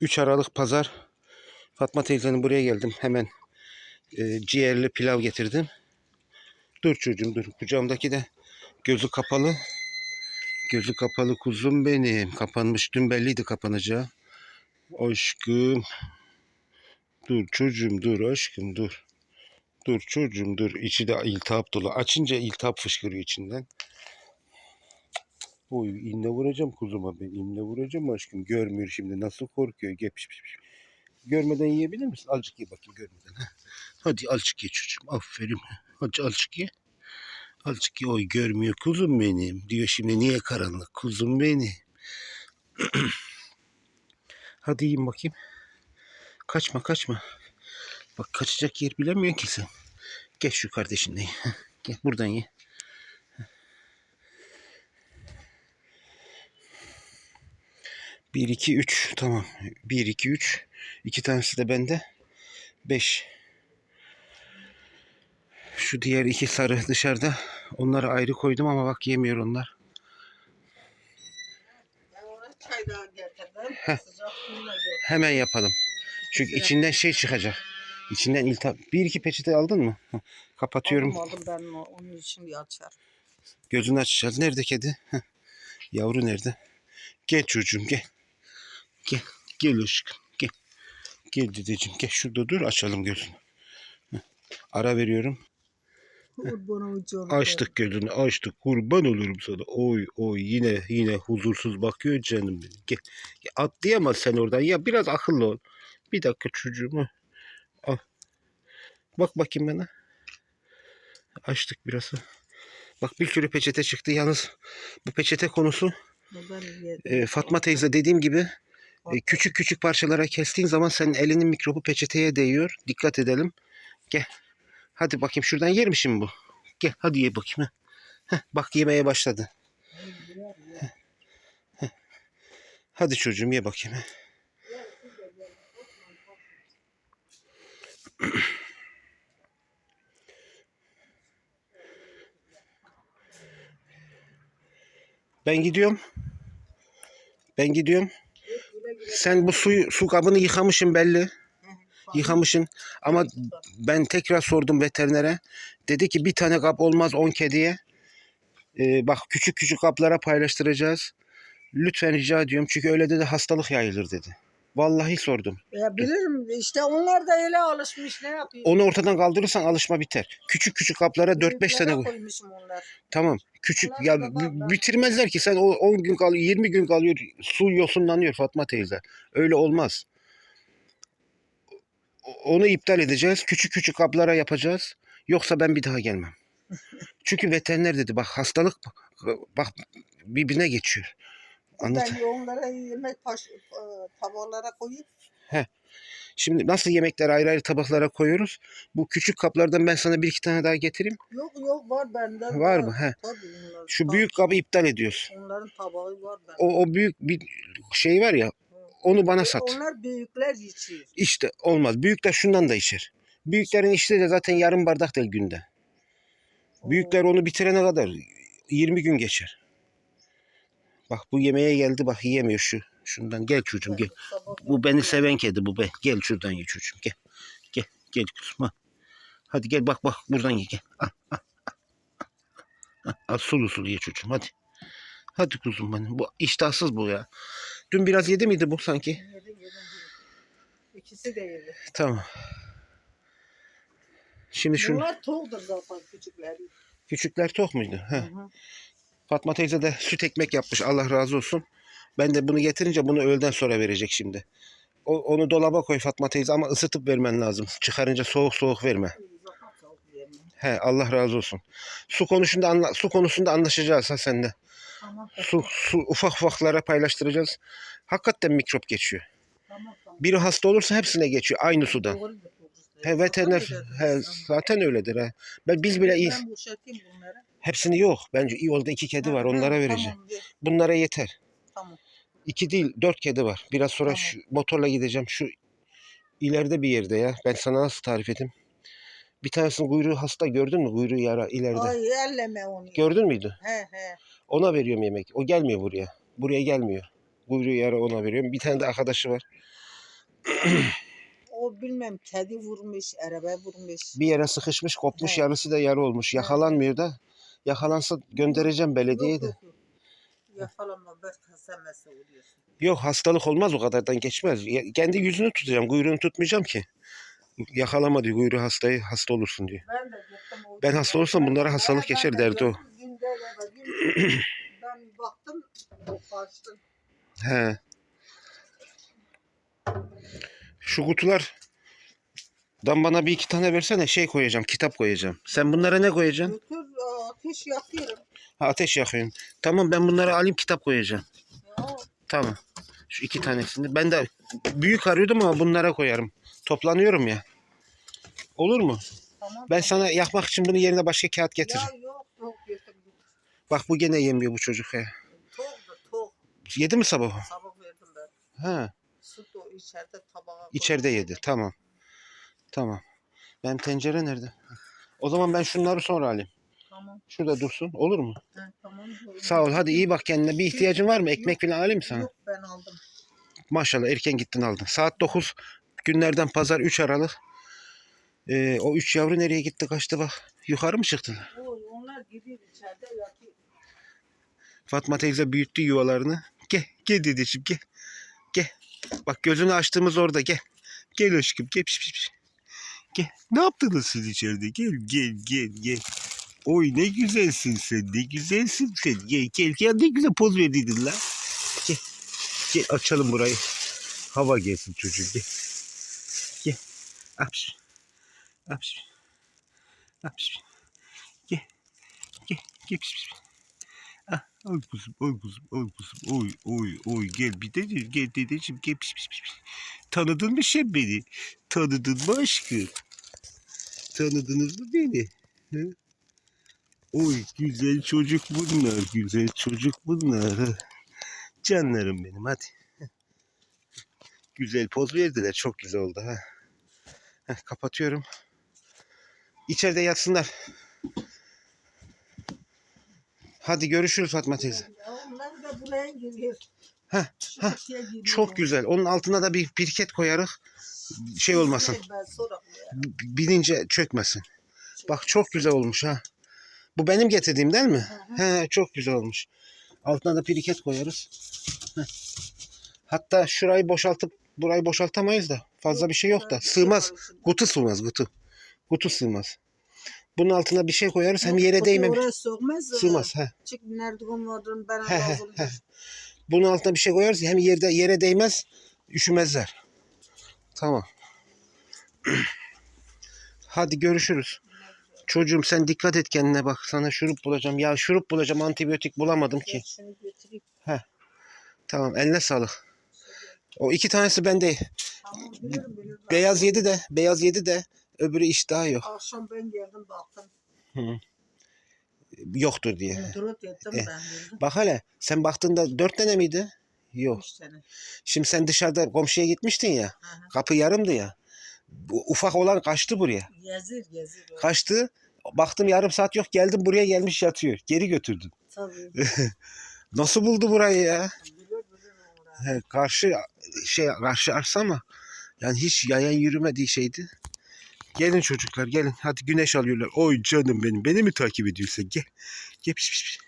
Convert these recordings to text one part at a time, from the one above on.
3 Aralık Pazar. Fatma teyzenin buraya geldim. Hemen e, ciğerli pilav getirdim. Dur çocuğum dur. Kucağımdaki de gözü kapalı. Gözü kapalı kuzum benim. Kapanmış. Dün belliydi kapanacağı. Aşkım. Dur çocuğum dur aşkım dur. Dur çocuğum dur. İçi de iltihap dolu. Açınca iltihap fışkırıyor içinden. Oy iğne vuracağım kuzuma ben. İğne vuracağım aşkım. Görmüyor şimdi. Nasıl korkuyor. Gel piş. Görmeden yiyebilir misin? Azıcık ye bakayım görmeden. ha. Hadi azıcık ye çocuğum. Aferin. Hadi azıcık ye. Azıcık ye. Oy görmüyor kuzum benim. Diyor şimdi niye karanlık kuzum benim. Hadi yiyin bakayım. Kaçma kaçma. Bak kaçacak yer bilemiyorsun ki sen. Gel şu kardeşinle ye. Gel buradan ye. Bir, iki, üç. Tamam. Bir, iki, üç. İki tanesi de bende. Beş. Şu diğer iki sarı dışarıda. Onları ayrı koydum ama bak yemiyor onlar. Heh. Hemen yapalım. Çünkü içinden şey çıkacak. İçinden iltihap. Bir iki peçete aldın mı? Heh, Kapatıyorum. Aldım aldım ben onu, onun için bir açar. Gözünü açacağız. Nerede kedi? Heh. Yavru nerede? Gel çocuğum gel. Gel. Gel aşkım. Gel. Gel dedeciğim. Gel şurada dur açalım gözünü. Heh. Ara veriyorum. Açtık gözünü açtık. Kurban olurum sana. Oy oy yine yine huzursuz bakıyor canım benim. Gel. Gel, Atlayamaz sen oradan. Ya biraz akıllı ol. Bir dakika çocuğum. Al. Bak bakayım bana. Açtık biraz. Bak bir sürü peçete çıktı. Yalnız bu peçete konusu e, Fatma teyze dediğim gibi küçük küçük parçalara kestiğin zaman senin elinin mikrobu peçeteye değiyor. Dikkat edelim. Gel. Hadi bakayım şuradan yer mi şimdi bu? Gel hadi ye bakayım. Heh. Bak yemeye başladı. Heh. Heh. Hadi çocuğum ye bakayım. Ben gidiyorum. Ben gidiyorum. Sen bu suyu su kabını yıkamışsın belli. Yıkamışsın. Ama ben tekrar sordum veterinere. Dedi ki bir tane kap olmaz 10 kediye. Ee, bak küçük küçük kaplara paylaştıracağız. Lütfen rica ediyorum. Çünkü öyle dedi hastalık yayılır dedi. Vallahi sordum. Ya bilirim işte onlar da öyle alışmış ne yapayım. Onu ortadan kaldırırsan alışma biter. Küçük küçük kaplara 4-5 tane koy. koymuşum onlar. Tamam. Küçük Onlar ya da bi- bitirmezler ki sen o 10 gün kalıyor 20 gün kalıyor su yosunlanıyor Fatma teyze. Öyle olmaz. O- Onu iptal edeceğiz. Küçük küçük kaplara yapacağız. Yoksa ben bir daha gelmem. Çünkü veteriner dedi bak hastalık bak birbirine geçiyor. Anlat. Ben onlara yemek taş, e, tabaklara koyup Şimdi nasıl yemekleri ayrı ayrı tabaklara koyuyoruz? Bu küçük kaplardan ben sana bir iki tane daha getireyim. yok yok var bende. Var mı? He. Tabii onlar. Şu Tabii. büyük kabı iptal ediyoruz. Onların tabağı var bende. O, o büyük bir şey var ya onu bana sat. Onlar büyükler içiyor. İşte olmaz. Büyükler şundan da içer. Büyüklerin içtiği de zaten yarım bardak değil günde. Büyükler onu bitirene kadar 20 gün geçer. Bak bu yemeğe geldi bak yiyemiyor şu. Şundan gel çocuğum gel. Bu beni seven kedi bu be. Gel şuradan ye çocuğum gel. Gel gel kuzum ha. Hadi gel bak bak buradan ye gel. Al, al, al, al. Al, sulu sulu ye çocuğum hadi. Hadi kuzum benim. Bu iştahsız bu ya. Dün biraz yedi miydi bu sanki? yedim, yedim. İkisi de yedi. Tamam. Şimdi şunu Bunlar toğdur zaten küçükleri. küçükler tok muydu? Hı hı. Fatma teyze de süt ekmek yapmış. Allah razı olsun. Ben de bunu getirince bunu öğleden sonra verecek şimdi. O, onu dolaba koy Fatma teyze ama ısıtıp vermen lazım. Çıkarınca soğuk soğuk verme. He Allah razı olsun. Su konusunda anla, su konusunda anlaşacağız ha sende. Tamam Su, su ufak ufaklara paylaştıracağız. Hakikaten mikrop geçiyor. tamam. Biri hasta olursa hepsine geçiyor aynı sudan. He veteriner he, zaten öyledir ha. Ben biz bile iyi. Hepsini yok. Bence iyi oldu iki kedi var. Onlara vereceğim. Tamam, Bunlara yeter. tamam. İki değil dört kedi var. Biraz sonra Tamam. şu motorla gideceğim. Şu ileride bir yerde ya. Ben sana nasıl tarif edeyim? Bir tanesinin kuyruğu hasta gördün mü? Kuyruğu yara ileride. Ay elleme onu. Gördün müydü? He he. Ona veriyorum yemek. O gelmiyor buraya. Buraya gelmiyor. Kuyruğu yara ona veriyorum. Bir tane de arkadaşı var. o bilmem kedi vurmuş, araba vurmuş. Bir yere sıkışmış kopmuş He. yarısı da yarı olmuş. Yakalanmıyor da. Yakalansa göndereceğim belediyeye de. Yakalanma belki hastanesi oluyorsun. Yok hastalık olmaz o kadardan geçmez. Ya- Kendi yüzünü tutacağım. Kuyruğunu tutmayacağım ki. Yakalama diyor. Kuyruğu hastayı hasta olursun diyor. Ben de gittim. o Ben gün- hasta olursam bunlara hastalık Ben- geçer de derdi o. günde Ben baktım, kaçtım. He. Şu kutular Dan bana bir iki tane versene şey koyacağım kitap koyacağım. Sen bunlara ne koyacaksın? Götür ateş yakıyorum. Ha, ateş yakıyorum. Tamam ben bunları alayım kitap koyacağım. Ya, Tamam. Şu iki tanesini. Ben de büyük arıyordum ama bunlara koyarım. Toplanıyorum ya. Olur mu? tamam. Ben sana yakmak için bunun yerine başka kağıt getiririm. Ya yok yok getir. getir. Bak bu gene yemiyor bu çocuk ya. Toktu tok. Yedi mi sabah? Sabah verdim ben. Ha, Süt o içeride tabağa koydum. içeride yedi. Tamam. Tamam. Benim tencere nerede? O zaman ben şunları sonra alayım. Tamam. Şurada dursun. Olur mu? He, tamam. Sağ ol. Hadi iyi bak kendine. Bir ihtiyacın var mı? Ekmek falan alayım mı sana? Yok ben aldım. Maşallah erken gittin aldın. Saat 9 günlerden pazar 3 Aralık. Ee, o 3 yavru nereye gitti kaçtı bak. Yukarı mı çıktılar? O, onlar gidiyor içeride yatıyor. Fatma teyze büyüttü yuvalarını. Gel, gel dedeciğim gel. Gel. Bak gözünü açtığımız orada gel. Gel aşkım gel. Piş, piş, piş. Gel. Ne yaptınız siz içeride? Gel gel gel gel. Oy ne güzelsin sen. Ne güzelsin sen. Gel gel gel. Ne güzel poz verdiydin lan. Gel. Gel açalım burayı. Hava gelsin çocuğum gel. Gel. Aps. Aps. Aps. Gel. Gel. Gel. Ah, Oy kuzum, oy kuzum, oy kuzum, oy, oy, oy. Gel bir dedeciğim, gel dedeciğim, gel piş piş. piş. Tanıdın mı sen beni? Tanıdın mı aşkım? Tanıdınız mı beni? Hı? Oy güzel çocuk bunlar, güzel çocuk bunlar. Canlarım benim hadi. Güzel poz verdiler, çok güzel oldu ha. Heh, kapatıyorum. İçeride yatsınlar. Hadi görüşürüz Fatma teyze. Onlar da buraya giriyor. Heh, heh. Çok güzel. Onun altına da bir pirket koyarız. Şey olmasın. Binince çökmesin. Bak çok güzel olmuş ha. Bu benim getirdiğim değil mi? He çok güzel olmuş. Altına da piriket koyarız. Heh. Hatta şurayı boşaltıp burayı boşaltamayız da. Fazla bir şey yok da. Sığmaz. Kutu sığmaz kutu. Kutu sığmaz. Bunun altına bir şey koyarız hem yere. Oraya sığmaz. Sığmaz. He. Çık nerede vardım ben He he he. Bunun altına bir şey koyarız hem yerde yere değmez, üşümezler. Tamam. Hadi görüşürüz. Çocuğum sen dikkat et kendine bak. Sana şurup bulacağım. Ya şurup bulacağım antibiyotik bulamadım ki. Götüreyim. Tamam eline sağlık. O iki tanesi bende. Tamam. Beyaz yedi de. Beyaz yedi de. Öbürü iştahı yok. Akşam ben geldim baktım. Yoktur diye. Ettim Eh. ben. Bak hele sen baktığında dört tane miydi? Yok. Üç tane. Şimdi sen dışarıda komşuya gitmiştin ya. Hı hı. Kapı yarımdı ya. Bu ufak olan kaçtı buraya. Gezir gezir. Kaçtı. Baktım yarım saat yok. Geldim buraya gelmiş yatıyor. Geri götürdüm. Tabii. Nasıl buldu burayı ya? He, karşı şey karşı arsa ama yani hiç yayan yürümediği şeydi. Gelin çocuklar gelin. Hadi güneş alıyorlar. Oy canım benim. Beni mi takip ediyorsun? Gel. Gel piş piş piş.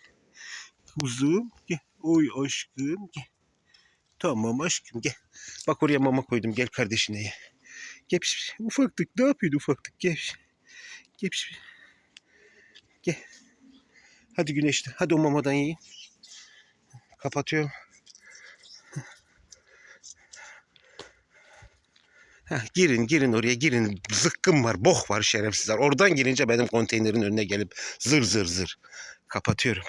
Kuzum gel. Oy aşkım gel. Tamam aşkım gel. Bak oraya mama koydum. Gel kardeşine ye. Gel piş piş. Ufaklık ne yapıyorsun ufaklık? Gel. piş. Gel piş piş. Gel. Hadi güneşte. Hadi o mamadan yiyin. Kapatıyorum. Heh, girin girin oraya girin. Zıkkım var, boh var şerefsizler. Oradan girince benim konteynerin önüne gelip zır zır zır. Kapatıyorum.